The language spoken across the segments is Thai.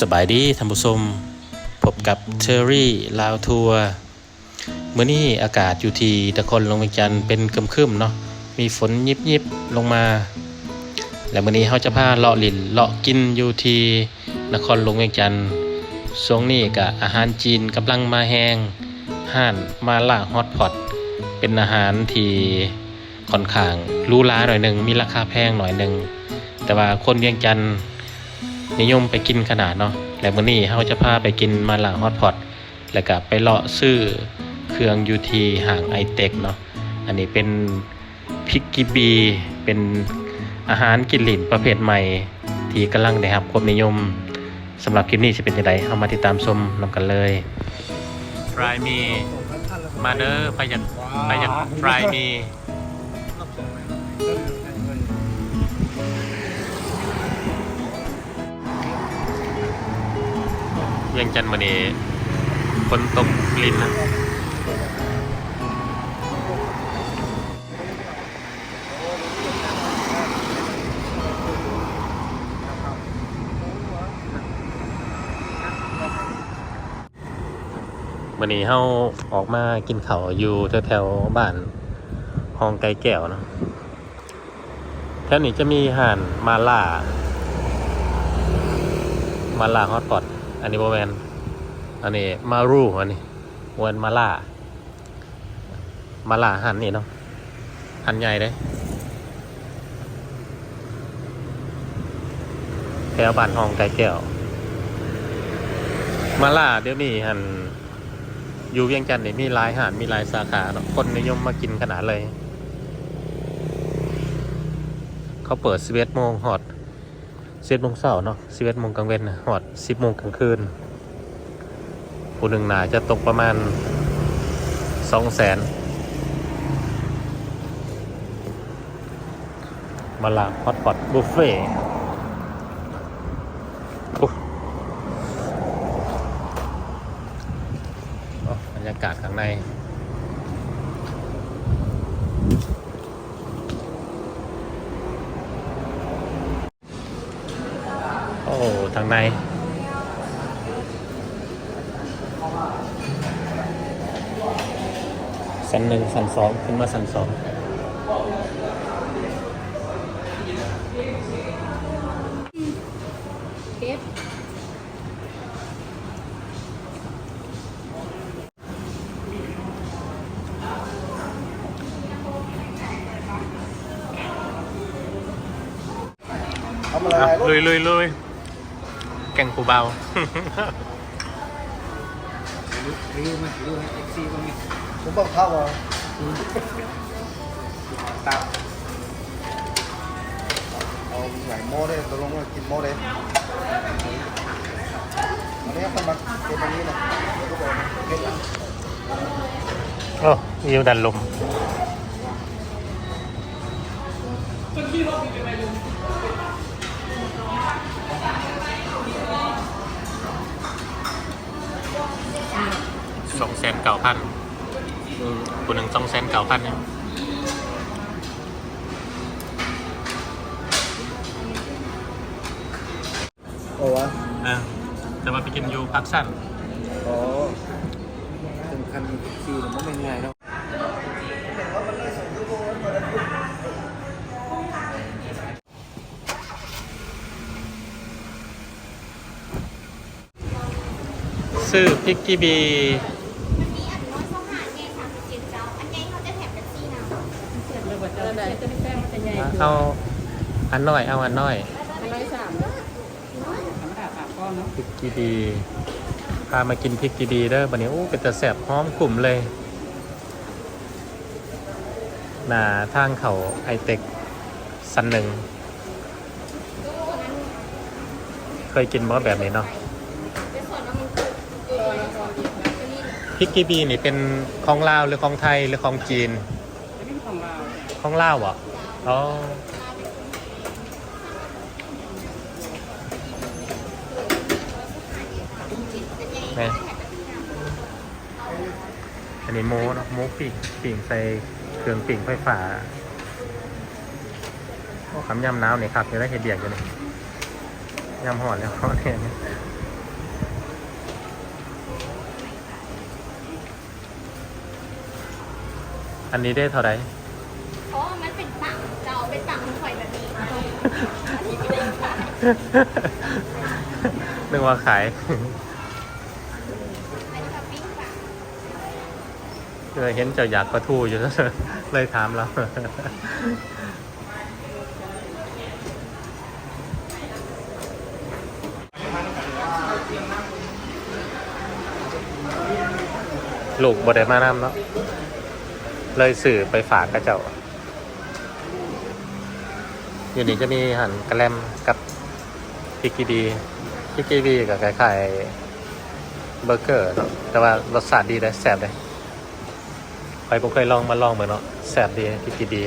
สบายดีท่านผู้ชมพบกับเทอรี่ลาวทัวร์เมื่อนี้อากาศอยู่ที่ตะคอนลงเวียงจันทน์เป็นครึมๆเนาะมีฝนยิบยิบลงมา และเมื่อนี้เขาจะพาเลาะลินเลาะกินอยู่ที่นครหลวงเวียงจันทน์ช่วงนี้กับอาหารจีนกำลังมาแห้งห่านมาล่าฮอตพอตเป็นอาหารที่ค่อนข้างหรูหราหน่อยหนึ่งมีราคาแพงหน่อยหนึ่งแต่ว่าคนเวียงจันทน์ นิยมไปกินขนาดเนาะแล้วมื้อนี้เราจะพาไปกินมาล่าฮอตพอตแล้วก็ไปเลาะซื้อเครื่องยูทีห่างไอเต็กเนาะอันนี้เป็นพริกกิบีเป็นอาหารกินหลินประเภทใหม่ ที่กำลังได้รับความนิยมสำหรับคลิปนี้จะเป็นยังไงเอามาติดตามชมนำกันเลยฟรายมีมาเด้อไปยันไปยันฟรายมี ยังจันมื้อนี้ฝนตกลินนะวันนี้เฮาออกมากินเขาอยู่แถวๆบ้านห้องไก่แก้วเนาะแถวนี้จะมีห่านมาล่า มาล่าฮอตพอต อันนี้โบแมนอันนี้มารูอันนี้วันมาล่า มาล่าหันนี่เนาะหันใหญ่เลยแถวบ้านห้องไก่แก้ว มาล่าเดี๋ยวนี้หันอยู่เวียงจันทน์นี่มีหลายหานมีหลายสาขาเนาะคนนิยมมากินขนาดเลย เขาเปิด11โมงฮอด 11โมงเช้าเนาะ11โมงกลางเว้นน่ะฮอด10โมงกลางคืนผู้หนึ่งหนาจะตกประมาณ2แสนมาลาฮอตพอตบุฟเฟ่ต์โอ้โอ้บรรยากาศข้างใน โอ้ทางใน สันหนึ่งสันสองขึ้นมาสันสองเก็บทำอะไรอะลูกลุยลุยลุยแกงปูเบา รีวิวไหมรีวิวไหมเอ็กซีก็มีผมต้องเข้าอะตับเอาไหนโม่ได้ตกลงว่ากินโม่ได้อันนี้สมัครเป็นแบบนี้นะก็บอกเก็บโอ้ยิวดันลม สองแสนเก้าพันคนหนึ่งสองแสนเก้าพันเนี่ยโอ้วะอะจะมาไปกินอยูพักสั้นอ๋อสำคัญเอ็กซีมันไม่ง่ายเนาะซื้อพริกกีบี เจ็ดเลยว่าเจ้าไหนจะไม่แป้งมันจะใหญ่เอาอันน้อยเอาอันน้อยอะไรสามธรรมดาปากก้อนเนาะพริกกีบีพามากินพริกกีบีเด้อบันนี้โอ้เป็นแต่แสบหอมกลุ่มเลยหนาทางเขาไอเต็กสันหนึ่ง เคยกินบ่แบบนี้เนาะเป็นส่วนว่ามันคือเออลองอีกนะก็นี่พริกกีบีนี่เป็นของลาวหรือของไทยหรือของจีนเป็นของเรา ของเล่าวหรออ๋อนี่อันนี้โม้เนาะโม้ปิ่งปิ่งใส่เครื่องปิ่งไฟฟ้าโอ้คำยำน้ำเนี่ยครับจะได้เห็ดเบียกอยู่นี่ยำหอดแล้วหอดเนี่ยอันนี้ได้เท่าไหร่ เพราะว่ามันเป็นปังเราเป็นปังของข่อยแบบนี้อันนี้ไม่ได้ขายนึกว่าขายอันนี้ก็ปิ้งปังเออเห็นเจ้าอยากประทูอยู่เลยถามเราลูกบดได้มานำเนาะเลยสื่อไปฝากกระเจ้า อยู่นี่จะมีหันกระแลมกับพริกกีดีพริกกีดีกับคล้ายๆเบอร์เกอร์เนาะแต่ว่ารสชาติดีเลยแซ่บเลยไปผมเคยลองมาลองเหมือนเนาะแซ่บดีพริกกีดี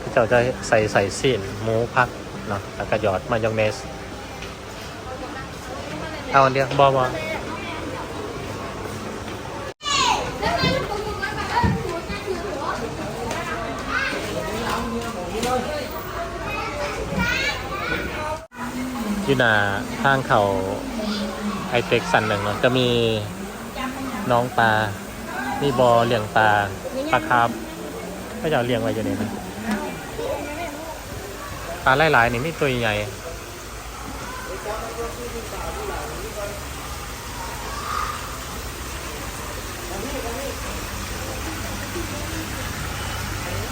พี่เจ้าจะใส่ใส่ซีนหมูพักเนาะแล้วก็หยอดมายองเนส เอาอันเดียวบอบอ แล้วมันตรงมื อยู่หน้าทางเขาไอเต็กสันหนึ่งเนาะจะมีน้องปลา มีบอเลี้ยงปลาปลาคาร์ฟก็จะเอาเลี้ยงไว้อยู่นี่นะปลาหลายๆนี่มีตัวใหญ่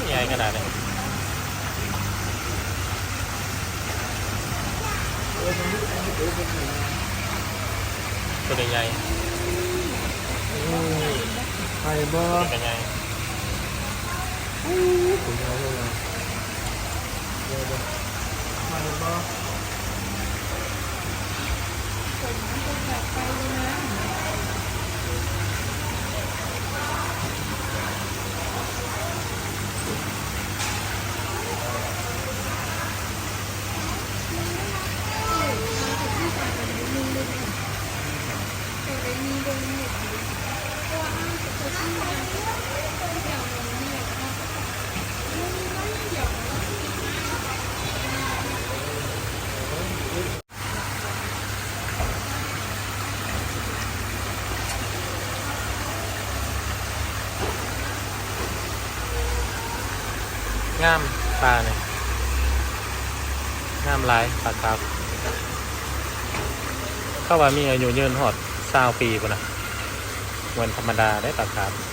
ใหญ่ขนาดนี้ ตัวใหญ่ไปบ่ตัวใหญ่ คุณเอาลงมาเดี๋ยวบ่ไปบ่ งามปลาเนี่ยงามลายปลาครับ เข้าว่ามีอายุยืนหอดสาวปีปุ่นนะเหมือนธรรมดาได้ปลาครับ